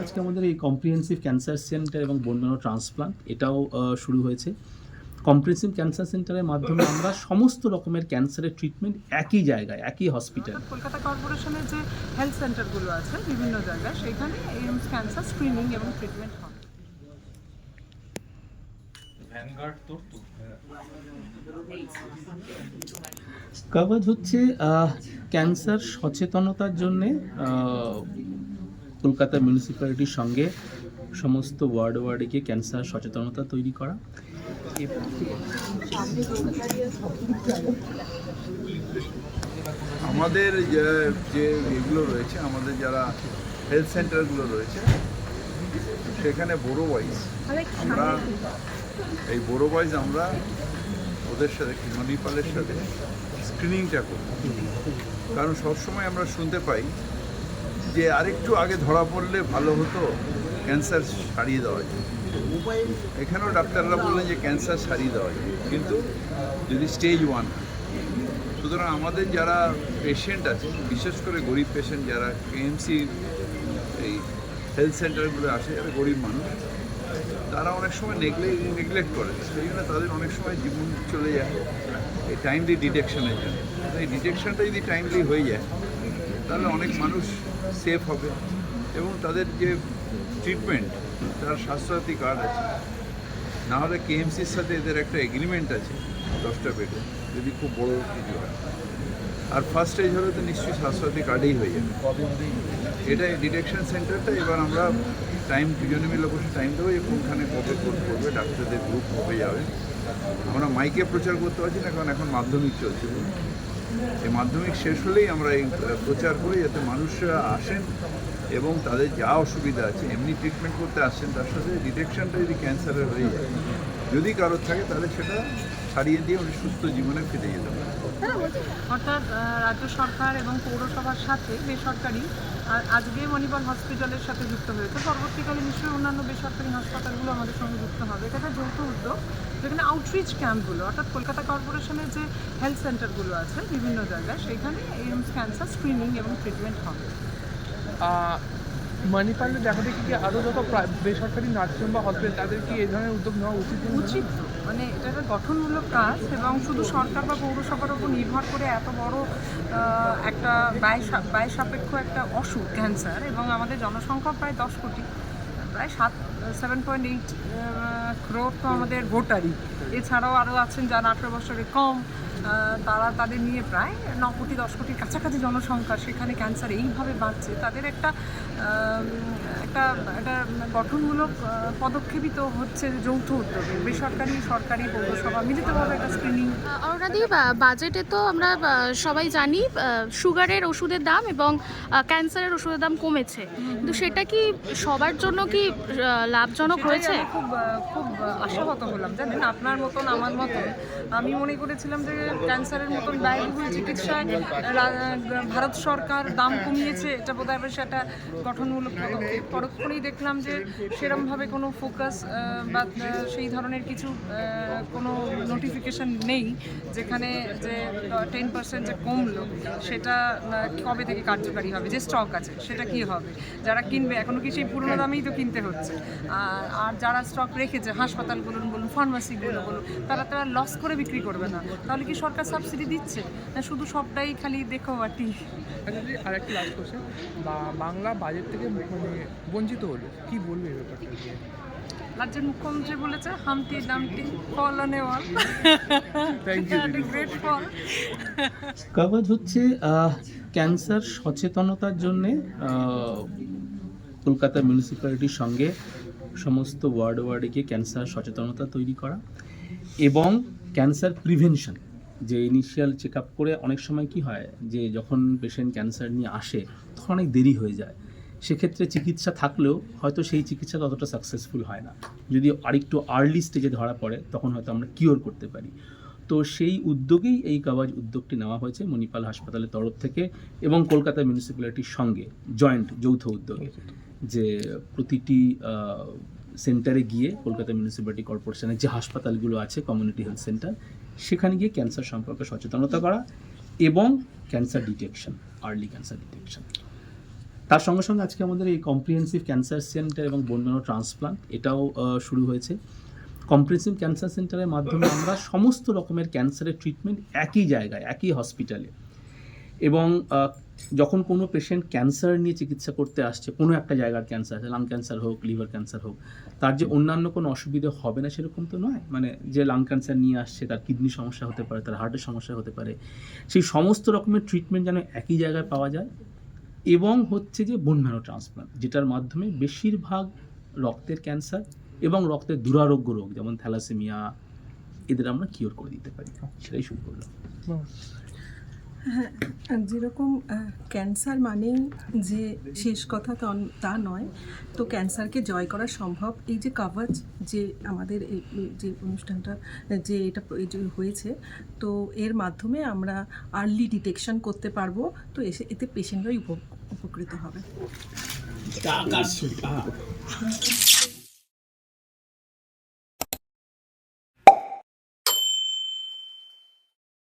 আজকে আমাদের এই কম্প্রিহেন্সিভ ক্যান্সার সেন্টার এবং বোন ম্যারো ট্রান্সপ্লান্ট এটাও শুরু হয়েছে। কম্প্রিহেন্সিভ ক্যান্সার সেন্টারের মাধ্যমে আমরা সমস্ত রকমের ক্যান্সারের ট্রিটমেন্ট একই জায়গায় একই হসপিটাল কলকাতা কর্পোরেশনের যে হেলথ সেন্টারগুলো আছে বিভিন্ন জায়গায় সেখানে এইমস ক্যান্সার স্ক্রিনিং এবং ট্রিটমেন্ট হবে কাগজ হচ্ছে ক্যান্সার সচেতনতার জন্যে কলকাতা মিউনিসিপ্যালিটির সঙ্গে সমস্ত ওয়ার্ড ওয়ার্ডে গিয়ে ক্যান্সার সচেতনতা তৈরি করা। আমাদের যে এগুলো রয়েছে, আমাদের যারা হেলথ সেন্টারগুলো রয়েছে, সেখানে বড় ওয়াইজ আমরা এই বড় ওয়াইজ আমরা ওদের সাথে মণিপালের সাথে স্ক্রিনিংটা করি কারণ সবসময় আমরা শুনতে পাই যে আরেকটু আগে ধরা পড়লে ভালো হতো ক্যান্সার সারিয়ে দেওয়া যায় এখানেও ডাক্তাররা বললেন যে ক্যান্সার সারিয়ে দেওয়া যায় কিন্তু যদি স্টেজ ওয়ান সুতরাং আমাদের যারা পেশেন্ট আছে, বিশেষ করে গরিব পেশেন্ট যারা কেএমসি এই হেলথ সেন্টারগুলো আসে, যারা গরিব মানুষ, তারা অনেক সময় নেগলে নেগলেক্ট করে। সেই জন্য তাদের অনেক সময় জীবন চলে যায়। টাইমলি ডিটেকশনের জন্য। এই ডিটেকশনটা যদি টাইমলি হয়ে যায়, তাহলে অনেক মানুষ সেফ হবে এবং তাদের যে ট্রিটমেন্ট তার স্বাস্থ্যসাথী কার্ড আছে। না হলে কেএমসির সাথে এদের একটা এগ্রিমেন্ট আছে দশটা বেডে যদি খুব বড় কিছু হয়। আর ফার্স্ট স্টেজ হলে তো নিশ্চয়ই স্বাস্থ্যসাথী কার্ডেই হয়ে যাবে। এটা ডিটেকশন সেন্টারটা এবার আমরা টাইম দুজনে মিলে বসে টাইম দেবো যে কোনখানে কবে করবে, ডাক্তারদের গ্রুপ হবে যাবে। আমরা মাইকে প্রচার করতে পারছি না, কারণ এখন মাধ্যমিক চলছে। এই মাধ্যমিক শেষ হলেই আমরা এই প্রচার করি যাতে মানুষরা আসেন এবং তাদের যা অসুবিধা আছে, এমনি ট্রিটমেন্ট করতে আসছেন তার সাথে ডিটেকশনটা যদি ক্যান্সারের হয়ে যায়, যদি কারোর থাকে, তাহলে সেটা ছাড়িয়ে দিয়ে উনি সুস্থ জীবনে ফিরে যেতে পারে অর্থাৎ রাজ্য সরকার এবং পৌরসভার সাথে বেসরকারি আর আজকে মণিপাল হসপিটালের সাথে যুক্ত হয়েছে। পরবর্তীকালে নিশ্চয়ই অন্যান্য বেসরকারি হাসপাতালগুলো আমাদের সঙ্গে যুক্ত হবে। এটা একটা যৌথ উদ্যোগ, যেখানে আউটরিচ ক্যাম্পগুলো অর্থাৎ কলকাতা কর্পোরেশনের যে হেলথ সেন্টারগুলো আছে বিভিন্ন জায়গায়, সেখানে এইমস ক্যান্সার স্ক্রিনিং এবং ট্রিটমেন্ট হবে। মানিপালে দেখা দেখি কি আরও যত বেসরকারি নার্সিং বা হসপিটাল তাদের কি এই ধরনের উদ্যোগ নেওয়া উচিত উচিত। মানে এটা একটা গঠনমূলক কাজ এবং শুধু সরকার বা পৌরসভার উপর নির্ভর করে এত বড় একটা ব্যয় ব্যয় সাপেক্ষ একটা অসুখ ক্যান্সার এবং আমাদের জনসংখ্যা প্রায় দশ কোটি, প্রায় সাত সেভেন পয়েন্ট এইট ক্রোড তো আমাদের ভোটারই। এছাড়াও আরও আছেন যারা আঠেরো বছরের কম তারা তাদের নিয়ে প্রায় ন কোটি দশ কোটির কাছাকাছি জনসংখ্যা সেখানে ক্যান্সার এইভাবে বাড়ছে। তাদের একটা একটা একটা গঠনমূলক পদক্ষেপই তো হচ্ছে যৌথ উদ্যোগে। বেসরকারি সরকারি পৌরসভা মিলিতভাবে একটা স্ক্রিনিং অরুণাদি বাজেটে তো আমরা সবাই জানি সুগারের ওষুধের দাম এবং ক্যান্সারের ওষুধের দাম কমেছে। কিন্তু সেটা কি সবার জন্য কি লাভজনক হয়েছে? খুব খুব আশাহত হলাম। জানেন, আপনার মতন, আমার মতন। আমি মনে করেছিলাম যে ক্যান্সারের মতন ব্যয়বহুল চিকিৎসায় ভারত সরকার দাম কমিয়েছে। এটা বোধ হয় সেটা গঠনমূলক পদক্ষেপ। পরক্ষণেই দেখলাম যে সেরমভাবে কোনো ফোকাস বা সেই ধরনের কিছু কোনো নোটিফিকেশন নেই, যেখানে যে টেন পার্সেন্ট যে কমলো, সেটা কবে থেকে কার্যকারী হবে, যে স্টক আছে, সেটা কি হবে? যারা কিনবে এখনও কি সেই পুরোনো দামেই তো কিনতে হচ্ছে। আর যারা স্টক রেখেছে হাসপাতালগুলো বলুন বলুন ফার্মাসিগুলো বলুন তারা তারা লস করে বিক্রি করবে না। তাহলে কি সরকার সাবসিডি দিচ্ছে? না শুধু সবটাই খালি দেখো আচ্ছা আর একটা লাস্ট কোশ্চেন বা বাংলা বাজেট থেকে মানে বঞ্চিত হলো কি বলবে এই ব্যাপারটা? রাজ্যের মুখ্যমন্ত্রী বলেছে হামটি ডামটি ফল নেওয়াল Thank you, দিদি। Great fall. কাগজ হচ্ছে ক্যান্সার সচেতনতার জন্যে কলকাতা মিউনিসিপ্যালিটির সঙ্গে সমস্ত ওয়ার্ড ওয়ার্ডে গিয়ে ক্যান্সার সচেতনতা তৈরি করা এবং ক্যান্সার প্রিভেনশন, যে ইনিশিয়াল চেক আপ করে অনেক সময় কি হয় যে যখন পেশেন্ট ক্যান্সার নিয়ে আসে তখন অনেক দেরি হয়ে যায়। সেক্ষেত্রে চিকিৎসা থাকলেও হয়তো সেই চিকিৎসা ততটা সাকসেসফুল হয় না। যদি আরেকটু আর্লি স্টেজে ধরা পড়ে তখন হয়তো আমরা কিওর করতে পারি। তো সেই উদ্যোগেই এই কাওয়াজ উদ্যোগটি নেওয়া হয়েছে মণিপাল হাসপাতালের তরফ থেকে এবং কলকাতা মিউনিসিপ্যালিটির সঙ্গে জয়েন্ট যৌথ উদ্যোগে, যে প্রতিটি সেন্টারে গিয়ে কলকাতা মিউনিসিপ্যালিটি কর্পোরেশনের যে হাসপাতালগুলো আছে, কমিউনিটি হেলথ সেন্টার, সেখানে গিয়ে ক্যান্সার সম্পর্কে সচেতনতা করা এবং cancer detection, early cancer detection. তার সঙ্গে সঙ্গে আজকে আমাদের এই কম্প্রিহেন্সিভ ক্যান্সার সেন্টার এবং বন্যানো ট্রান্সপ্লান্ট, এটাও শুরু হয়েছে। কম্প্রিহেন্সিভ ক্যান্সার সেন্টারের মাধ্যমে আমরা সমস্ত রকমের ক্যান্সারের ট্রিটমেন্ট একই জায়গায়, একই হসপিটালে এবং যখন কোনো পেশেন্ট ক্যান্সার নিয়ে চিকিৎসা করতে আসছে, কোনো একটা জায়গার ক্যান্সার আছে লাং ক্যান্সার হোক লিভার ক্যান্সার হোক, তার যে অন্যান্য কোনো অসুবিধা হবে না সেরকম তো নয়। মানে যে লাং ক্যান্সার নিয়ে আসছে, তার কিডনি সমস্যা হতে পারে, তার হার্টের সমস্যা হতে পারে, সেই সমস্ত রকমের ট্রিটমেন্ট যেন একই জায়গায় পাওয়া যায়। এবং হচ্ছে যে বোন ম্যারো ট্রান্সপ্লান্ট যেটার মাধ্যমে বেশিরভাগ রক্তের ক্যান্সার এবং রক্তের দুরারোগ্য রোগ যেমন থ্যালাসেমিয়া এদের আমরা কিওর করে দিতে পারি। সেটাই শুরু করলাম। আর যেরকম ক্যান্সার মানেই যে শেষ কথা তা তা নয়। তো ক্যান্সারকে জয় করা সম্ভব। এই যে কাভাজ যে আমাদের যে অনুষ্ঠানটা যে এটা হয়েছে তো এর মাধ্যমে আমরা আর্লি ডিটেকশন করতে পারব। তো এসে এতে পেশেন্টরাই উপকৃত হবে।